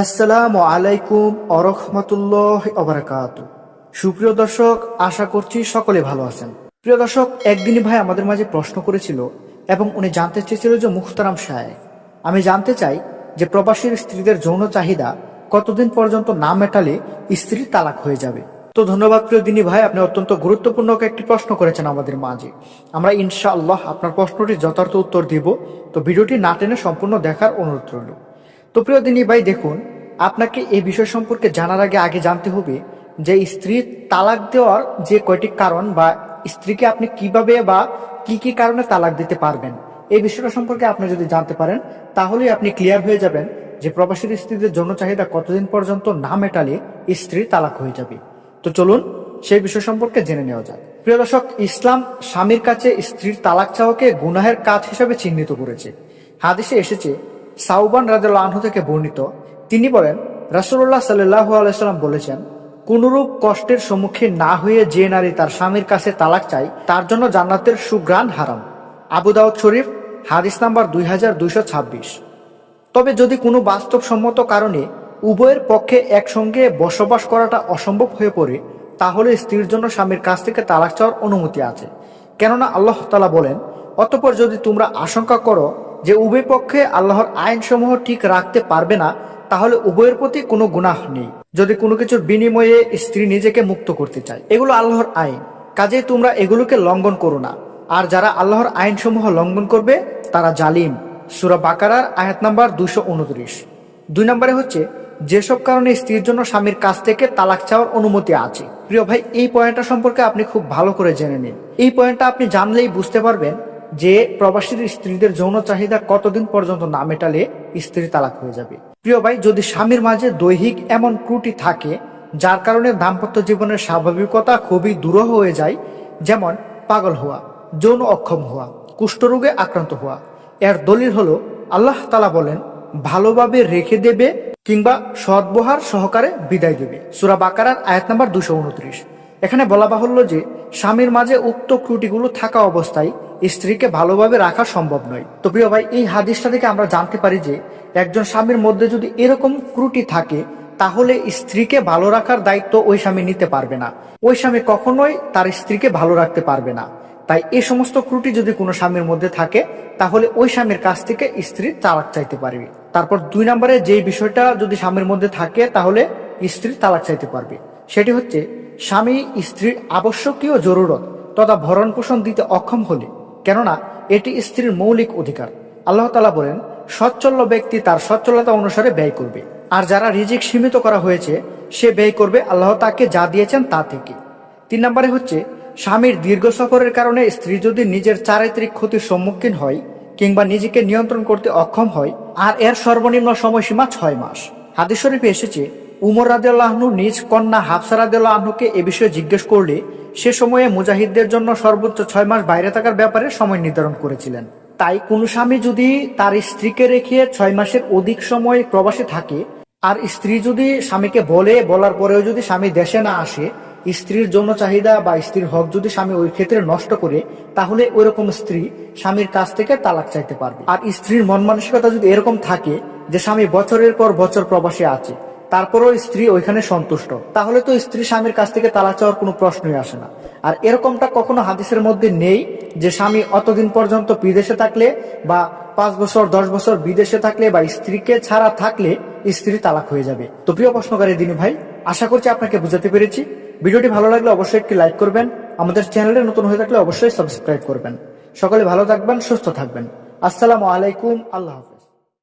আসসালামু আলাইকুম আরহামতুল্লাহ অবরাকাত সুপ্রিয় দর্শক, আশা করছি সকলে ভালো আছেন। প্রিয় দর্শক একদিনই ভাই আমাদের মাঝে প্রশ্ন করেছিল এবং উনি জানতে চেয়েছিল যে মুখতারাম সাহেব আমি জানতে চাই যে প্রবাসীর স্ত্রীদের যৌন চাহিদা কতদিন পর্যন্ত না মেটালে স্ত্রীর তালাক হয়ে যাবে। তো ধন্যবাদ প্রিয় দিনী ভাই, আপনি অত্যন্ত গুরুত্বপূর্ণ একটি প্রশ্ন করেছেন আমাদের মাঝে। আমরা ইনশাআল্লাহ আপনার প্রশ্নটি যথার্থ উত্তর দিব। তো ভিডিওটি না টেনে সম্পূর্ণ দেখার অনুরোধ রইল। তো প্রিয় দিনী ভাই, দেখুন, আপনাকে এই বিষয় সম্পর্কে জানার আগে আগে জানতে হবে যে স্ত্রীর তালাক দেওয়ার যে কয়টি কারণ বা স্ত্রীকে আপনি কীভাবে বা কি কি কারণে তালাক দিতে পারবেন এই বিষয়টা সম্পর্কে আপনি যদি জানতে পারেন, তাহলেই আপনি ক্লিয়ার হয়ে যাবেন যে প্রবাসীর স্ত্রীদের যৌন চাহিদা কতদিন পর্যন্ত না মেটালে স্ত্রীর তালাক হয়ে যাবে। তো চলুন, সেই বিষয় সম্পর্কে জেনে নেওয়া যাক। প্রিয় দর্শক, ইসলাম স্বামীর কাছে স্ত্রীর তালাক চাওয়াকে গুনাহের কাজ হিসেবে চিহ্নিত করেছে। হাদিসে এসেছে সাউবান রাজল আনহু থেকে বর্ণিত, তিনি বলেন রাসুল্লাহ সাল্লাহ আলাইসাল্লাম বলেছেন, কোনরূপ কষ্টের সম্মুখীন না হয়ে যে নারী তার স্বামীর কাছে তালাক চায়, তার জন্য জান্নাতের সুগ্রাণ হারাম। আবু দাউদ শরীফ, হাদিস নাম্বার দুই হাজার দুইশো ছাব্বিশ। তবে যদি কোনো বাস্তবসম্মত কারণে উভয়ের পক্ষে একসঙ্গে বসবাস করাটা অসম্ভব হয়ে পড়ে, তাহলে স্ত্রীর জন্য স্বামীর কাছ থেকে তালাক চাওয়ার অনুমতি আছে। কেননা আল্লাহ তালা বলেন, অতপর যদি তোমরা আশঙ্কা করো যে উভয় পক্ষে আল্লাহর আইনসমূহ ঠিক রাখতে পারবে না, তাহলে উভয়ের প্রতি কোনো গুনাহ নেই। যদি কোনো কিছুর বিনিময়ে স্ত্রী নিজেকে মুক্ত করতে চায়, এগুলো আল্লাহর আইন। কাজে তোমরা এগুলোকে লঙ্ঘন করো না। আর যারা আল্লাহর আইনসমূহ লঙ্ঘন করবে, তারা জালিম। সুরা বাকারার আয়াত নাম্বার দুশো উনত্রিশ। দুই নম্বরে হচ্ছে, যেসব কারণে স্ত্রীর জন্য স্বামীর কাছ থেকে তালাক চাওয়ার অনুমতি আছে। প্রিয় ভাই, এই পয়েন্টটা সম্পর্কে আপনি খুব ভালো করে জেনে নিন। এই পয়েন্টটা আপনি জানলেই বুঝতে পারবেন যে প্রবাসীর স্ত্রীদের যৌন চাহিদা কতদিন পর্যন্ত না মেটালে স্ত্রী তালাক হয়ে যাবে। প্রিয় ভাই, যদি স্বামীর মাঝে দৈহিক এমন ত্রুটি থাকে, যার কারণে দাম্পত্য জীবনের স্বাভাবিকতা খুবই দূরহ হয়ে যায়, যেমন পাগল হওয়া, যৌন অক্ষম হওয়া, কুষ্ঠরোগে আক্রান্ত হওয়া, এর দলিল হলো, আল্লাহ তালা বলেন, ভালোভাবে রেখে দেবে কিংবা সদ্বহার সহকারে বিদায় দেবে। সুরা বাকারার আয়াত নাম্বার দুশো উনত্রিশ। এখানে বলা বাহুল্য যে, স্বামীর মাঝে উক্ত ত্রুটিগুলো থাকা অবস্থায় স্ত্রীকে ভালোভাবে রাখা সম্ভব নয়। তো প্রিয় ভাই, এই হাদিসটা থেকে আমরা জানতে পারি যে একজন স্বামীর মধ্যে যদি এরকম ত্রুটি থাকে, তাহলে স্ত্রীকে ভালো রাখার দায়িত্ব ওই স্বামী নিতে পারবে না। ওই স্বামী কখনোই তার স্ত্রীকে ভালো রাখতে পারবে না। তাই এই সমস্ত ত্রুটি যদি কোনো স্বামীর মধ্যে থাকে, তাহলে ওই স্বামীর কাছ থেকে স্ত্রী তালাক চাইতে পারবে। তারপর দুই নম্বরে যে বিষয়টা যদি স্বামীর মধ্যে থাকে, তাহলে স্ত্রী তালাক চাইতে পারবে। সেটি হচ্ছে, স্বামী স্ত্রীর আবশ্যকীয় জরুরত তথা ভরণ পোষণ দিতে অক্ষম হলে কেননা এটি স্ত্রীর মৌলিক অধিকার। আল্লাহ তালা বলেন সচ্ছল ব্যক্তি তার সচ্ছলতা অনুসারে ব্যয় করবে। আর যারা রিজিক সীমিত করা হয়েছে, সে ব্যয় করবে আল্লাহ তাকে যা দিয়েছেন তা থেকে। তিন নম্বরে হচ্ছে, স্বামীর দীর্ঘ সফরের কারণে স্ত্রী যদি নিজের চারিত্রিক ক্ষতির সম্মুখীন হয় কিংবা নিজেকে নিয়ন্ত্রণ করতে অক্ষম হয়, আর এর সর্বনিম্ন সময়সীমা ছয় মাস। হাদিস শরীফে এসেছে, উমর রাদিয়াল্লাহনু নিজ কন্যা হাফসা রাদিয়াল্লাহনুকে এ বিষয়ে জিজ্ঞেস করলে সে সময়ে মুজাহিদদের জন্য সর্বোচ্চ ছয় মাস বাইরে থাকার ব্যাপারে সময় নির্ধারণ করেছিলেন। তাই কোনো স্বামী যদি তার স্ত্রীকে রেখে ছয় মাসের অধিক সময় প্রবাসে থাকে, আর স্ত্রী যদি স্বামীকে বলে, বলার পরেও যদি স্বামী দেশে না আসে, স্ত্রীর জন্য চাহিদা বা স্ত্রীর হক যদি স্বামী ওই ক্ষেত্রে নষ্ট করে, তাহলে ওই রকম স্ত্রী স্বামীর কাছ থেকে তালাক চাইতে পারবে। আর স্ত্রীর মন মানসিকতা যদি এরকম থাকে যে স্বামী বছরের পর বছর প্রবাসে আছে তারপরও স্ত্রী ওইখানে সন্তুষ্ট। তাহলে তো স্ত্রী স্বামীর কাছ থেকে তালাক চাওয়ার কোনো প্রশ্নই আসে না। আর এরকমটা কখনো হাদিসের মধ্যে নেই যে স্বামী অতদিন পর্যন্ত বিদেশে থাকলে বা পাঁচ বছর, দশ বছর বিদেশে থাকলে বা স্ত্রীকে ছাড়া থাকলে স্ত্রী তালাক হয়ে যাবে। তো প্রিয় প্রশ্নকারী দিনী ভাই, আশা করছি আপনাকে বুঝাতে পেরেছি। ভিডিওটি ভালো লাগলে অবশ্যই একটি লাইক করবেন। আমাদের চ্যানেলে নতুন হয়ে থাকলে অবশ্যই সাবস্ক্রাইব করবেন। সকলে ভালো থাকবেন, সুস্থ থাকবেন। আসসালামু আলাইকুম, আল্লাহ